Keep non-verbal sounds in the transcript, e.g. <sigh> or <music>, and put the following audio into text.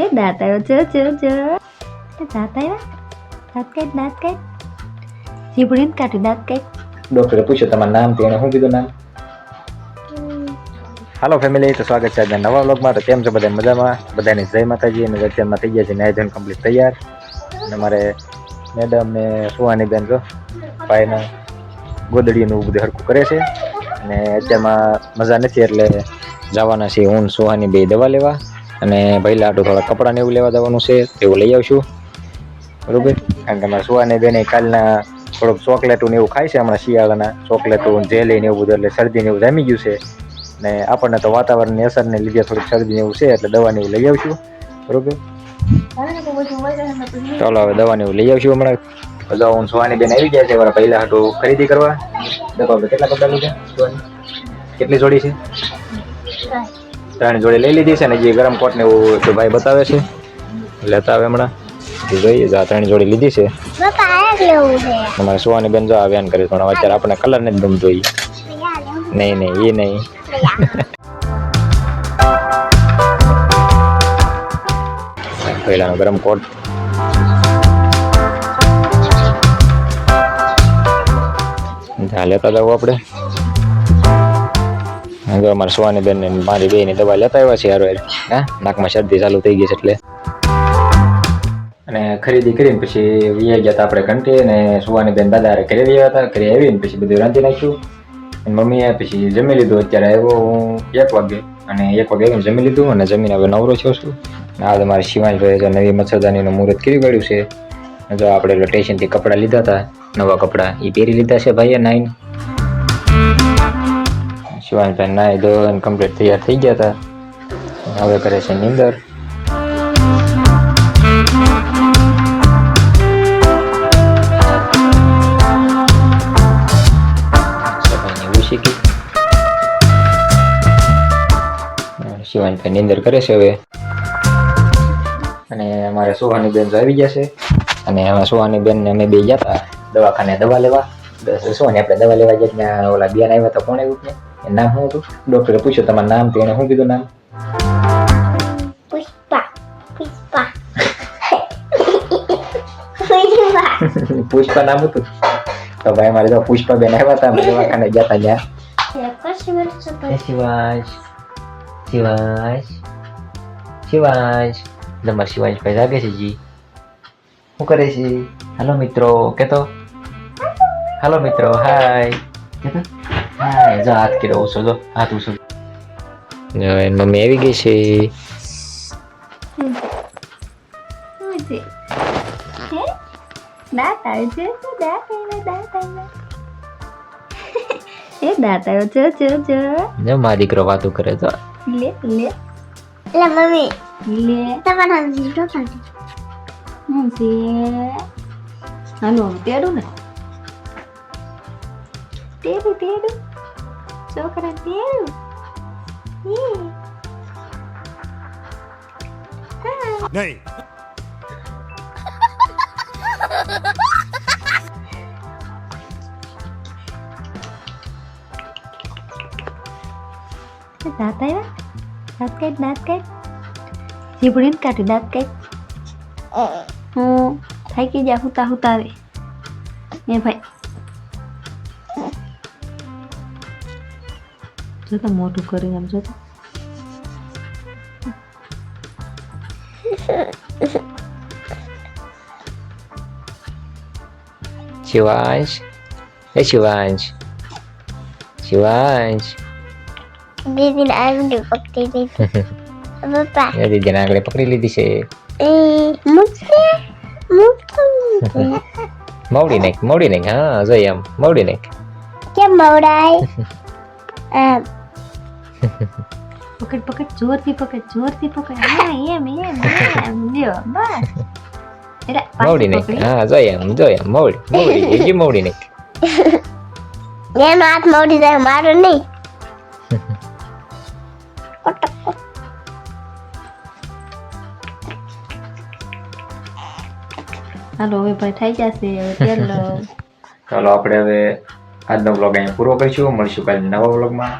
એ દાંત આવ્યો જો જો જો. એ દાંત આવ્યા દાંત કાઢ દાંત કાઢ જીભડીને કાઢી દાંત કાઢ ડોક્ટરે પૂછ્યું તમારું નામ તે એને શું કીધું નામ? હાલો ફેમિલી તો સ્વાગત છે આજના નવા વ્લોગમાં. તો કેમ છો બધા મજામાં? બધાની જય માતાજી અને અત્યારમાં થઈ ગયા છે નાયજન કમ્પ્લીટ તૈયાર. અને મારે મેડમ ને સુવાની બેન જો ભાઈના ગોદડીનું બધું હરખું કરે છે. અને અત્યારમાં મજા નથી એટલે જવાના છે હું સુહાની બે દવા લેવા. અને પહેલાં આટલું થોડા કપડાને એવું લેવા જવાનું છે, તેવું લઈ આવશું. બરોબર? કારણ કે અમારે સુવાની બેને કાલના થોડુંક ચોકલેટું ને એવું ખાય છે હમણાં શિયાળાના. ચોકલેટું જેલી ને એવું બધું, એટલે શરદી ને એવું જામી ગયું છે. ને આપણને તો વાતાવરણની અસરને લીધે થોડીક શરદી એવું છે, એટલે દવા ને એવું લઈ આવશું. બરોબર? ચાલો હવે દવા ને એવું લઈ આવશું હમણાં. બધા હું સુવાની બેન આવી ગયા છે, મારા પહેલા હાટું ખરીદી કરવા. દવા કેટલા કપડાં લીધા? કેટલી જોડી છે? ત્રણ જોડી લઈ લીધી છે ને જે ગરમ કોટ ને એવું તો ભાઈ બતાવે છે. લેતા આવે હમણાં. જોઈએ તો આ ત્રણ જોડી લીધી છે. અમારે સુવાની બેન જો આ વેન કરે પણ અત્યારે આપણે કલર નથી ગમતો જોઈએ નહીં નહીં એ નહીં. પહેલાનો ગરમ કોટ. લેતા જવું આપણે. જો અમારે સુવાની બેન મારી બે દવા લેતા આવ્યા છે યાર હા, નાકમાં શરદી ચાલુ થઈ ગઈ છે એટલે. અને ખરીદી કરીને પછી વીએ ગયા હતા આપણે ઘંટે અને સુવાની બેન દાદા હારે ઘરે ગયા હતા, ઘરે આવીને પછી બધું રાંધી નાખ્યું. અને મમ્મીએ પછી જમી લીધું. અત્યારે આવ્યો હું એક વાગે અને એક વાગે આવીને જમી લીધું અને જમીને હવે નવરો થયો છું. આ આ તમારે શિવાંશભાઈ જો નવી મચ્છરદાનીનું મુહૂર્ત કરી કાઢ્યું છે. જો આપણે સ્ટેશનથી કપડાં લીધા હતા નવા કપડાં એ પહેરી લીધા છે ભાઈએ નાઈન. શિવાંશભાઈ નાય ધોઈને કમ્પ્લીટ તૈયાર થઈ ગયા હતા હવે કરે છે નીંદર. શિવાનભાઈ નિંદર કરે છે હવે. અને અમારે સુહાની બેન આવી ગયા છે. અને એમાં સુહાની બેન ને અમે બે ગયા હતા દવાખાને દવા લેવા. સુહાની આપણે દવા લેવા ગયા ત્યાં ઓલા બેન આવ્યા હતા કોણ આવ્યું ત્યાં એનું નામ શું હતું ડોક્ટરે પૂછ્યું તમારું નામ તો એને શું કીધું નામ પુષ્પા પુષ્પા પુષ્પા પુષ્પા નામ હતું તો ભાઈ અમારે તો પુષ્પા બેન આવ્યા હતા અમે દવાખાને ગયા હતા ત્યાં કશું શિવાંશ શિવાંશ શિવાંશ તમારા શિવાંશ ભાઈ જાગે છે જી શું કરે છે હાલો મિત્રો કેતો હાલો મિત્રો હાય કેતો હાય જો હાથ કર્યો ઉછો જો હાથ ઉછો મમ્મી આવી ગઈ છે. શું છે? હે? દાંત આવ્યો છે દાંત આવ્યો દાંત આવ્યો. <laughs> એ દાંત આવ્યો જો જો જો. જો મારો દીકરો વાતો કરે તો લે લે. લે મમ્મી. લે. તમારા જીરો કાઢી. હું છે? હાલો તેડું ને. તેડું તેડું. છોકરા તેડું ઈ. નહીં દાંત આવ્યા દાંત કાઢ દાંત કાઢ જીભડીને કાઢી દાંત કાઢ હું થાકી જા હુતા હુતા આવે એ ભાઈ જો તો મોટું કર્યું એમ જો તો શિવાંશ એ શિવાંશ શિવાંશ દીદીને આંગળી પકડી દીધી પપ્પા એ દીદીને આગળ પકડી લીધી છે એ મૂકશે મૂકશે મવડી નાખ મવડી નાખ હા જોઈએ આમ મવડી નાખ કેમ મવડાય આમ પકડ પકડ જોરથી પકડ જોરથી પકડ. હા એમ એમ એમ. લ્યો બસ. એટલે હા <laughs> એનો હાથ જાય મારો નહીં. હાલો હવે ભાઈ થઈ જશે હવે તેલ <laughs> ચાલો આપણે હવે આજનો બ્લોગ અહીંયા પૂરો કરીશું. મળીશું કાલે નવા બ્લોગમાં